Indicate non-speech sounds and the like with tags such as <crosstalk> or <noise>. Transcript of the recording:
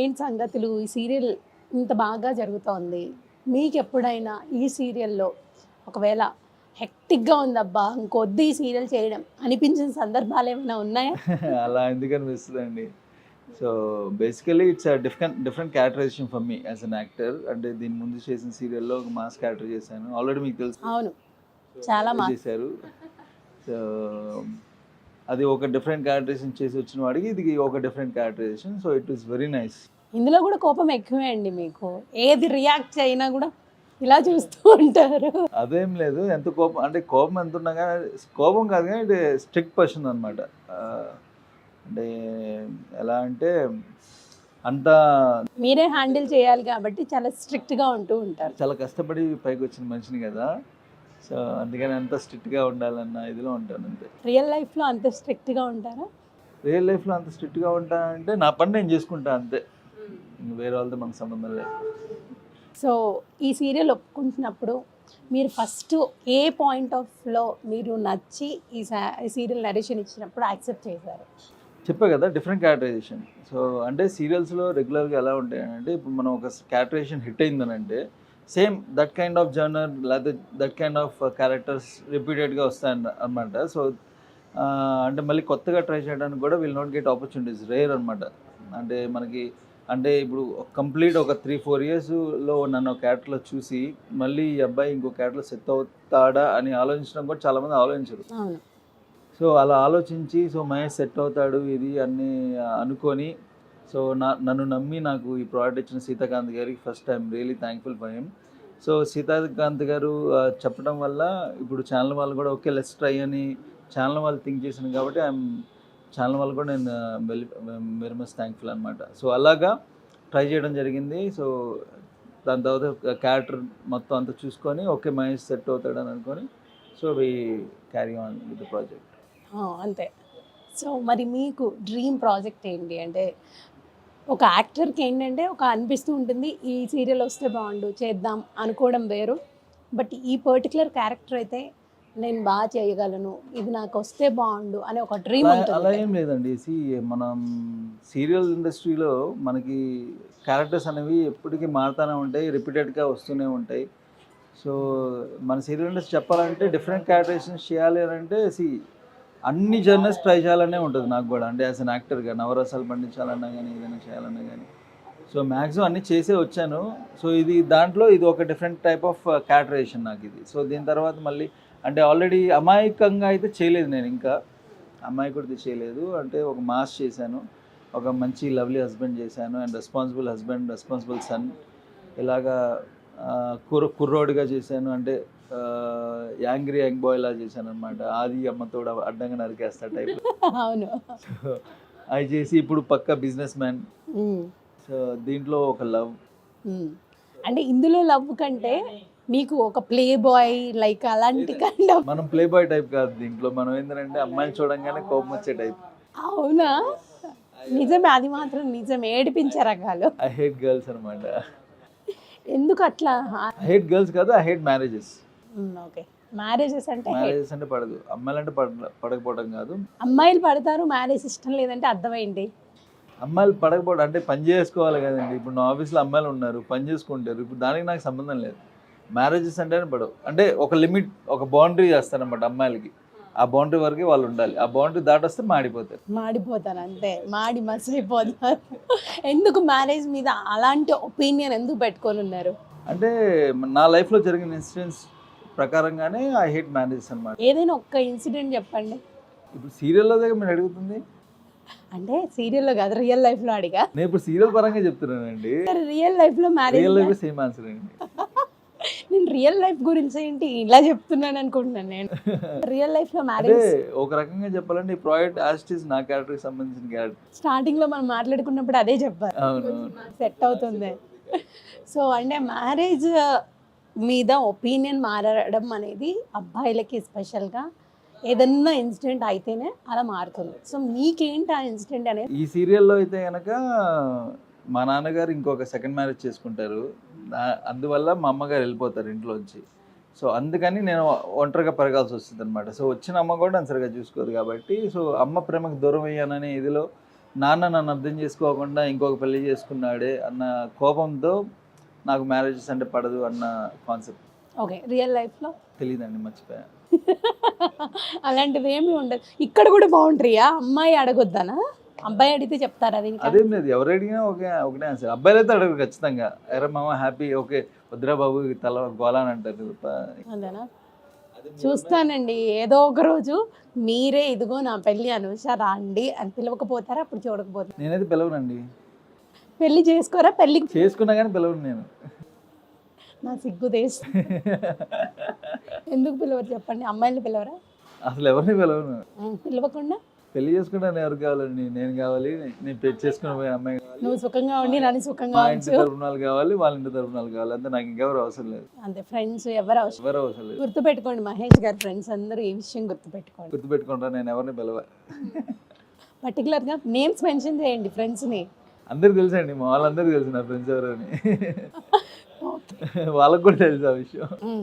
ఏంటి సంగతులు? ఈ సీరియల్ ఇంత బాగా జరుగుతోంది. మీకు ఎప్పుడైనా ఈ సీరియల్లో ఒకవేళ హెక్టిక్గా ఉందబ్బా ఇంకొద్దు ఈ సీరియల్ చేయడం అనిపించిన సందర్భాలు ఏమైనా ఉన్నాయా? <laughs> అలా ఎందుకు అనిపిస్తుంది అండి so basically it's different different characterization for me as an actor. అంటే దీని ముందు చేసిన సీరియల్లో ఒక మాస్ క్యారెక్టర్ చేశాను. ఆల్రెడీ మీకు తెలుసు. అవును. చాలా చేశారు. సో అది ఒక డిఫరెంట్ క్యారెక్టరైజేషన్ చేసి వచ్చిన వాడికి ఇది ఒక different characterization so it is very nice ఇందులో కూడా కోపం ఎక్కువే అండి మీకు. ఏది రియాక్ట్ అయినా కూడా ఇలా చూస్తూ ఉంటారు. అదేం లేదు ఎంత కోపం అంటే కోపం ఎంత ఉన్నా కానీ కోపం కాదు కానీ ఇది స్ట్రిక్ట్ పర్సన్ అనమాట అంటే ఎలా అంటే అంత మీరే హ్యాండిల్ చేయాలి కాబట్టి చాలా స్ట్రిక్ట్గా ఉంటూ ఉంటారు. చాలా కష్టపడి పైకి వచ్చిన మనిషిని కదా. సో అందుకని అంత స్ట్రిక్ట్గా ఉండాలన్న ఇదిలో ఉంటాను అంతే. రియల్ లైఫ్లో అంత స్ట్రిక్ట్గా ఉంటారా? రియల్ లైఫ్లో అంత స్ట్రిక్ట్గా ఉంటానంటే నా పని నేను చేసుకుంటా అంతే. వేరే వాళ్ళతో మనకు సంబంధం లేదు. సో ఈ సీరియల్ ఒప్పుకుంటున్నప్పుడు మీరు ఫస్ట్ ఏ పాయింట్ ఆఫ్లో మీరు నచ్చి ఈ సీరియల్ నరేషన్ ఇచ్చినప్పుడు యాక్సెప్ట్ చేశారు? చెప్పా కదా డిఫరెంట్ క్యారెక్టరైజేషన్. సో అంటే సీరియల్స్లో రెగ్యులర్గా ఎలా ఉంటాయి అంటే ఇప్పుడు మనం ఒక characterisation hit అయిందనంటే same that kind of genre లేకపోతే దట్ కైండ్ ఆఫ్ క్యారెక్టర్స్ రిపీటెడ్గా వస్తాయి అనమాట సో అంటే మళ్ళీ కొత్తగా ట్రై చేయడానికి కూడా will not get opportunities rare అనమాట అంటే మనకి అంటే ఇప్పుడు కంప్లీట్ ఒక త్రీ ఫోర్ ఇయర్స్లో నన్ను ఒక క్యారెక్టర్లో చూసి మళ్ళీ ఈ అబ్బాయి ఇంకో క్యారెక్టర్లో సెట్ అవుతాడా అని ఆలోచించడం కూడా చాలామంది ఆలోచించరు. సో అలా ఆలోచించి సో మహేష్ సెట్ అవుతాడు ఇది అన్నీ అనుకొని సో నా నన్ను నమ్మి నాకు ఈ ప్రోడక్ట్ ఇచ్చిన సీతాకాంత్ గారికి first time really thankful for him so Seethakanth గారు చెప్పడం వల్ల ఇప్పుడు ఛానల్ వాళ్ళు కూడా ఓకే లెస్ ట్రై అని ఛానల్ వాళ్ళు థింక్ చేశాను కాబట్టి ఐఎమ్ ఛానల్ వాళ్ళు కూడా నేను వెరీ మచ్ థ్యాంక్ఫుల్ అనమాట సో అలాగా ట్రై చేయడం జరిగింది. సో దాని తర్వాత క్యారెక్టర్ మొత్తం అంతా చూసుకొని ఓకే మహేష్ సెట్ అవుతాడని అనుకొని so we carry on with project అంతే. సో మరి మీకు డ్రీమ్ ప్రాజెక్ట్ ఏంటి? అంటే ఒక యాక్టర్కి ఏంటంటే ఒక అనిపిస్తూ ఉంటుంది ఈ సీరియల్ వస్తే బాగుండు చేద్దాం అనుకోవడం వేరు. బట్ ఈ పర్టికులర్ క్యారెక్టర్ అయితే నేను బాగా చేయగలను ఇది నాకు వస్తే బాగుండు అనే ఒక డ్రీమ్ అలా ఏం లేదండి. సి మనం సీరియల్ ఇండస్ట్రీలో మనకి క్యారెక్టర్స్ అనేవి ఎప్పటికీ మారుతూనే ఉంటాయి రిపీటెడ్గా వస్తూనే ఉంటాయి. సో మన సీరియల్ ఇండస్ట్రీ చెప్పాలంటే డిఫరెంట్ క్యారెక్టరేషన్స్ చేయాలి అని అంటే సి అన్ని జర్నల్స్ ట్రై చేయాలనే ఉంటుంది నాకు కూడా. అంటే యాజ్ అన్ యాక్టర్గా నవరసాలు పండించాలన్నా కానీ ఏదైనా చేయాలన్నా కానీ సో మ్యాక్సిమం అన్ని చేసే వచ్చాను. సో ఇది దాంట్లో ఇది ఒక డిఫరెంట్ టైప్ ఆఫ్ క్యాటరేషన్ నాకు ఇది. సో దీని తర్వాత మళ్ళీ అంటే ఆల్రెడీ అమాయకంగా అయితే చేయలేదు నేను ఇంకా. అమాయకుడిది చేయలేదు. అంటే ఒక మాస్ చేశాను. ఒక మంచి లవ్లీ హస్బెండ్ చేశాను. And responsible husband responsible son ఇలాగా కుర్ర కుర్రోడిగా చేశాను. అంటే యాంగ్రీ యంగ్ బాయ్ లా చేశాను అనమాట ఆది అమ్మతో అడ్డంగా నరికేస్తా టైప్ అవును. అవి చేసి ఇప్పుడు పక్క బిజినెస్ మ్యాన్ సో దీంట్లో ఒక లవ్. అంటే ఇందులో లవ్ కంటే మీకు ఒక ప్లే బాయ్ లైక్ అలాంటి కైండ్ ఆఫ్ మనం ప్లే బాయ్ టైప్ కాదు దీంట్లో. మనం ఏంటంటే అమ్మాయిని చూడంగానే కోపం వచ్చే టైప్ అవునా? నిజమే అది మాత్రం నిజం ఏడిపించే రకాలు. ఐ హేట్ గర్ల్స్ అనమాట ఎందుకు అట్లా? ఐ హేట్ గర్ల్స్ కాదు I hate marriages okay. Marriages అంటే. మ్యారేజెస్ అంటే పడదు. అమ్మాయిలు అంటే పడ పడకపోవడం కాదు. అమ్మాయిలు పడతారు మ్యారేజ్ ఇష్టం లేదంటే అర్థమైంది. అమ్మాయిలు పడకపోవడం అంటే పని చేసుకోవాలి కదండి. ఇప్పుడు నా ఆఫీస్లో అమ్మాయిలు ఉన్నారు పని చేసుకుంటారు. ఇప్పుడు దానికి నాకు సంబంధం లేదు. మ్యారేజెస్ అంటేనే పడవు. అంటే ఒక లిమిట్ ఒక బౌండరీ చేస్తారనమాట అమ్మాయిలకి. ఆ బౌండరీ వరకే వాళ్ళు ఉండాలి. ఆ బౌండరీ దాటొస్తే మాడిపోతారు. మాడిపోతారు అంతే. మాడి మసిలిపోతారు. ఎందుకు మ్యారేజ్ మీద అలాంటి ఒపీనియన్ ఎందుకు పెట్టుకొని ఉన్నారు? అంటే నా లైఫ్లో జరిగిన ఇన్సిడెంట్స్ ప్రకారంగానే ఐ హేట్ మ్యారేజెస్ అనమాట ఏదైనా ఒక్క ఇన్సిడెంట్ చెప్పండి. ఇప్పుడు సీరియల్లో దగ్గర మీరు అడుగుతుంది? అంటే సీరియల్లో కాదు రియల్ లైఫ్లో అడిగా. నేను ఇప్పుడు సీరియల్ పరంగా చెప్తున్నానండి. రియల్ లైఫ్లో marriage real life same answer అండి. నేను రియల్ లైఫ్ గురించి ఏంటి ఇలా చెప్తున్నాను అనుకుంటున్నాను నేను. <laughs> రియల్ లైఫ్లో అంటే మ్యారేజ్ ఒక రకంగా చెప్పాలంటే ఈ ప్రాజెక్ట్ యాస్టిస్ నా క్యారెక్టర్కి సంబంధించిన క్యారెక్టర్. స్టార్టింగ్లో మనం మాట్లాడుకున్నప్పుడు అదే చెప్పారు అవును సెట్ అవుతుంది. సో అంటే మ్యారేజ్ మీద ఒపీనియన్ మారడం అనేది అబ్బాయిలకి స్పెషల్గా ఏదన్నా ఇన్సిడెంట్ అయితేనే అలా మారుతుంది. సో మీకేంటి ఆ ఇన్సిడెంట్ అనేది? ఈ సీరియల్లో అయితే కనుక మా నాన్నగారు ఇంకొక సెకండ్ మ్యారేజ్ చేసుకుంటారు. అందువల్ల మా అమ్మగారు వెళ్ళిపోతారు ఇంట్లోంచి. సో అందుకని నేను ఒంటరిగా పెరగాల్సి వస్తుంది అనమాట సో వచ్చిన అమ్మ కూడా నన్ను సరిగా చూసుకోదు కాబట్టి సో అమ్మ ప్రేమకు దూరం అయ్యాననే ఇదిలో నాన్న నన్ను అర్థం చేసుకోకుండా ఇంకొక పెళ్ళి చేసుకున్నాడే అన్న కోపంతో నాకు మ్యారేజెస్ అంటే పడదు అన్న కాన్సెప్ట్ ఓకే రియల్ లైఫ్లో తెలియదండి మర్చిపోయా. అలాంటివి ఏమీ ఉండదు. ఇక్కడ కూడా బౌండరీయా అమ్మాయి అడగొద్దనా? అబ్బాయి అడిగితే చెప్తారు అది ఇంకా? అదేం లేదు ఎవరు అడిగినా ఒకే ఒకటే ఆన్సర్ అబ్బాయిలు అయితే అడగరు ఖచ్చితంగా. ఎరా మామ హ్యాపీ ఓకే వద్దురా బాబు తల గోలా అని అంటారు. తప్ప అదేనా చూస్తానండి ఏదో ఒక రోజు మీరే ఇదిగో నా పెళ్ళి అనుష రాండి అని పిలవకపోతారా? అప్పుడు చూడకపోతారు? నేనైతే పిలవనండి. పెళ్ళి చేసుకోరా? పెళ్ళి చేసుకున్నా కానీ పిలవను నేను. నా సిగ్గు దేశ్. ఎందుకు పిలవరు చెప్పండి? అమ్మాయిని పిలవరా? అసలు ఎవరిని పిలవను? పిలవకుండా? పెళ్ళి చేసుకుంటాను ఎవరు కావాలండి? నేను కావాలి నేను పెళ్ళి చేసుకున్న పోయే అమ్మాయి కావాలి. నువ్వు సుఖంగా ఉండి నన్ను సుఖంగా మా ఇంటి ఉంచు తరపునాలు కావాలి వాళ్ళ ఇంటి తరపునాలు కావాలి. అంతే నాకు ఇంకెవరు అవసరం లేదు. అంతే ఫ్రెండ్స్ ఎవరు అవసరం ఎవరు అవసరం లేదు. గుర్తుపెట్టుకోండి మహేష్ గారి ఫ్రెండ్స్ అందరూ ఈ విషయం గుర్తుపెట్టుకోండి. గుర్తుపెట్టుకుంటా నేను ఎవరిని పిలవ పర్టికులర్గా నేమ్స్ మెన్షన్ చేయండి ఫ్రెండ్స్ని అందరికి తెలుసండి మా వాళ్ళందరికీ తెలుసు నా ఫ్రెండ్స్ ఎవరని వాళ్ళకు కూడా తెలుసు ఆ విషయం ఉం.